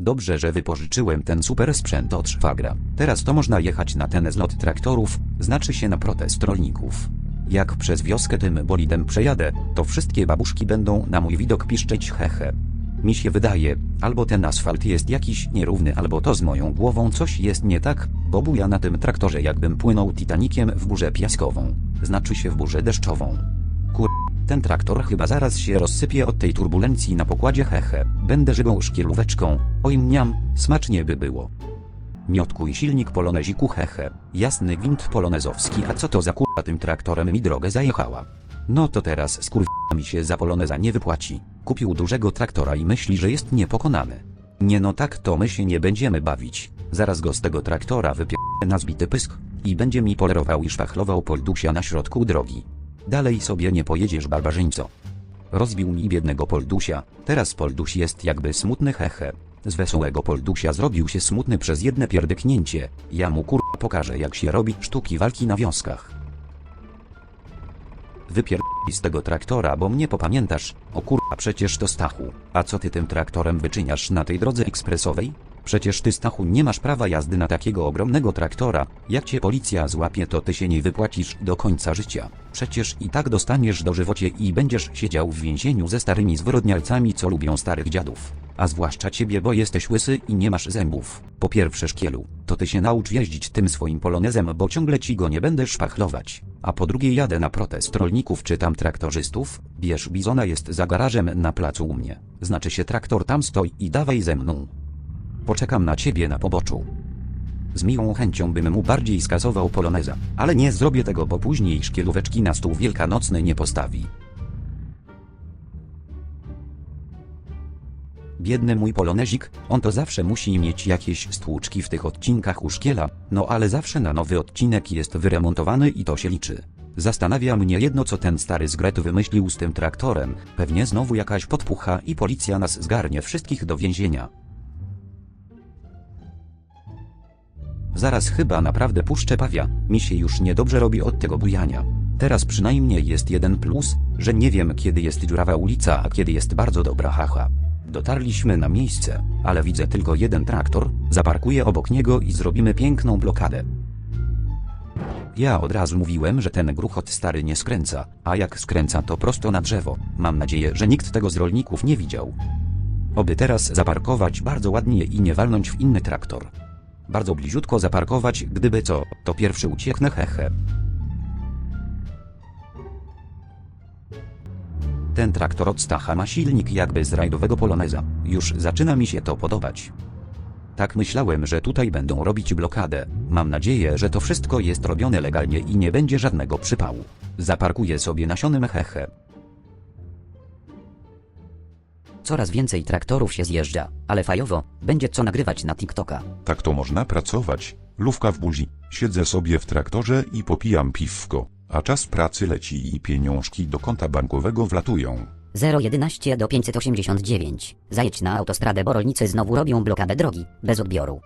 Dobrze, że wypożyczyłem ten super sprzęt od szwagra. Teraz to można jechać na ten zlot traktorów, znaczy się na protest rolników. Jak przez wioskę tym bolidem przejadę, to wszystkie babuszki będą na mój widok piszczeć hehe. Mi się wydaje, albo ten asfalt jest jakiś nierówny, albo to z moją głową coś jest nie tak, bo buja na tym traktorze jakbym płynął Titanikiem w burzę piaskową. Znaczy się w burzę deszczową. Kur... Ten traktor chyba zaraz się rozsypie od tej turbulencji na pokładzie hehe. Będę żywą szkielóweczką. Oj mniam, smacznie by było. Miotkuj silnik poloneziku hehe. Jasny gwint polonezowski, a co to za kurwa tym traktorem mi drogę zajechała. No to teraz skurwa mi się za poloneza nie wypłaci. Kupił dużego traktora i myśli, że jest niepokonany. Nie no tak to my się nie będziemy bawić. Zaraz go z tego traktora wypier... na zbity pysk i będzie mi polerował i szpachlował poldusia na środku drogi. Dalej sobie nie pojedziesz barbarzyńco. Rozbił mi biednego Poldusia, teraz Polduś jest jakby smutny hehe. Z wesołego Poldusia zrobił się smutny przez jedne pierdyknięcie. Ja mu kur... pokażę jak się robi sztuki walki na wioskach. Wypier... z tego traktora, bo mnie popamiętasz. O kurwa przecież to Stachu. A co ty tym traktorem wyczyniasz na tej drodze ekspresowej? Przecież ty Stachu nie masz prawa jazdy na takiego ogromnego traktora. Jak cię policja złapie to ty się nie wypłacisz do końca życia. Przecież i tak dostaniesz dożywocie i będziesz siedział w więzieniu ze starymi zwyrodnialcami co lubią starych dziadów. A zwłaszcza ciebie bo jesteś łysy i nie masz zębów. Po pierwsze szkielu, to ty się naucz jeździć tym swoim polonezem bo ciągle ci go nie będę szpachlować. A po drugie jadę na protest rolników czy tam traktorzystów, bierz bizona jest za garażem na placu u mnie. Znaczy się traktor tam stoi i dawaj ze mną. Poczekam na ciebie na poboczu. Z miłą chęcią bym mu bardziej skasował poloneza, ale nie zrobię tego, bo później szkielóweczki na stół wielkanocny nie postawi. Biedny mój polonezik, on to zawsze musi mieć jakieś stłuczki w tych odcinkach u szkiela, no ale zawsze na nowy odcinek jest wyremontowany i to się liczy. Zastanawia mnie jedno co ten stary zgret wymyślił z tym traktorem, pewnie znowu jakaś podpucha i policja nas zgarnie wszystkich do więzienia. Zaraz chyba naprawdę puszczę pawia, mi się już niedobrze robi od tego bujania. Teraz przynajmniej jest jeden plus, że nie wiem kiedy jest dziurawa ulica, a kiedy jest bardzo dobra haha. Dotarliśmy na miejsce, ale widzę tylko jeden traktor, zaparkuję obok niego i zrobimy piękną blokadę. Ja od razu mówiłem, że ten gruchot stary nie skręca, a jak skręca to prosto na drzewo. Mam nadzieję, że nikt tego z rolników nie widział. Oby teraz zaparkować bardzo ładnie i nie walnąć w inny traktor. Bardzo bliziutko zaparkować, gdyby co, to pierwszy ucieknę hehe. Ten traktor od Stacha ma silnik jakby z rajdowego poloneza. Już zaczyna mi się to podobać. Tak myślałem, że tutaj będą robić blokadę. Mam nadzieję, że to wszystko jest robione legalnie i nie będzie żadnego przypału. Zaparkuję sobie nasionym hehe. Coraz więcej traktorów się zjeżdża, ale fajowo, będzie co nagrywać na TikToka. Tak to można pracować. Lówka w buzi. Siedzę sobie w traktorze i popijam piwko, a czas pracy leci i pieniążki do konta bankowego wlatują. 011 do 589. Zajedź na autostradę, bo rolnicy znowu robią blokadę drogi, bez odbioru.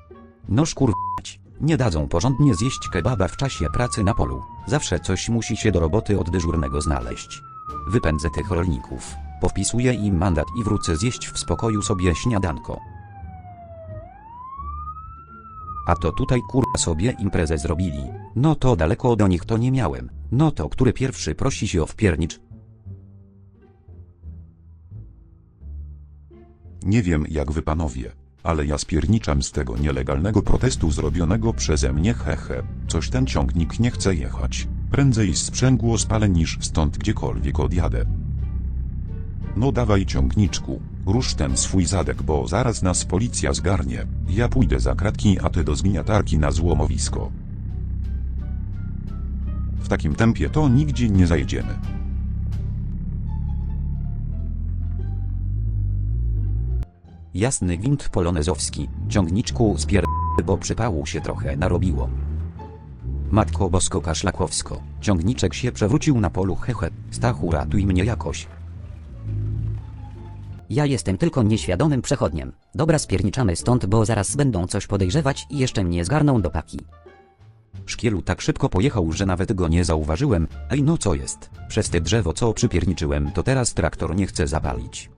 No szkurwać. Nie dadzą porządnie zjeść kebaba w czasie pracy na polu. Zawsze coś musi się do roboty od dyżurnego znaleźć. Wypędzę tych rolników. Powpisuję im mandat i wrócę zjeść w spokoju sobie śniadanko. A to tutaj kurwa sobie imprezę zrobili. No to daleko do nich to nie miałem. No to który pierwszy prosi się o wpiernicz? Nie wiem jak wy panowie, ale ja spierniczam z tego nielegalnego protestu zrobionego przeze mnie hehe. Coś ten ciągnik nie chce jechać. Prędzej sprzęgło spalę niż stąd gdziekolwiek odjadę. No dawaj ciągniczku, rusz ten swój zadek, bo zaraz nas policja zgarnie. Ja pójdę za kratki, a ty do zgniatarki na złomowisko. W takim tempie to nigdzie nie zajedziemy. Jasny gwint polonezowski, ciągniczku spier... bo przypału się trochę narobiło. Matko bosko kaszlakowsko, ciągniczek się przewrócił na polu hehe, Stachu ratuj mnie jakoś. Ja jestem tylko nieświadomym przechodniem. Dobra spierniczamy stąd, bo zaraz będą coś podejrzewać i jeszcze mnie zgarną do paki. Szkielu tak szybko pojechał, że nawet go nie zauważyłem. Ej no co jest? Przez te drzewo co przypierniczyłem to teraz traktor nie chce zapalić.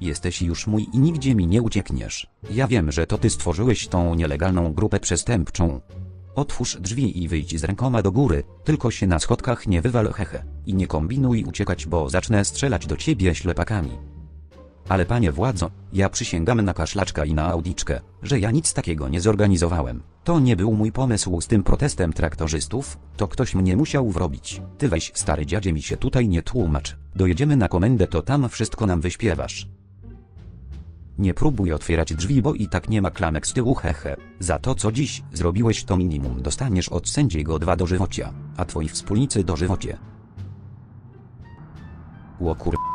Jesteś już mój i nigdzie mi nie uciekniesz. Ja wiem, że to ty stworzyłeś tą nielegalną grupę przestępczą, Otwórz drzwi i wyjdź z rękoma do góry, tylko się na schodkach nie wywal hehe. I nie kombinuj uciekać, bo zacznę strzelać do ciebie ślepakami. Ale panie władzo, ja przysięgam na kaszlaczka i na audiczkę, że ja nic takiego nie zorganizowałem. To nie był mój pomysł z tym protestem traktorzystów, to ktoś mnie musiał wrobić. Ty weź stary dziadzie mi się tutaj nie tłumacz. Dojedziemy na komendę to tam wszystko nam wyśpiewasz. Nie próbuj otwierać drzwi, bo i tak nie ma klamek z tyłu hehe. Za to co dziś zrobiłeś to minimum dostaniesz od sędziego dwa dożywocia, a twoi wspólnicy dożywocie. Ło kur...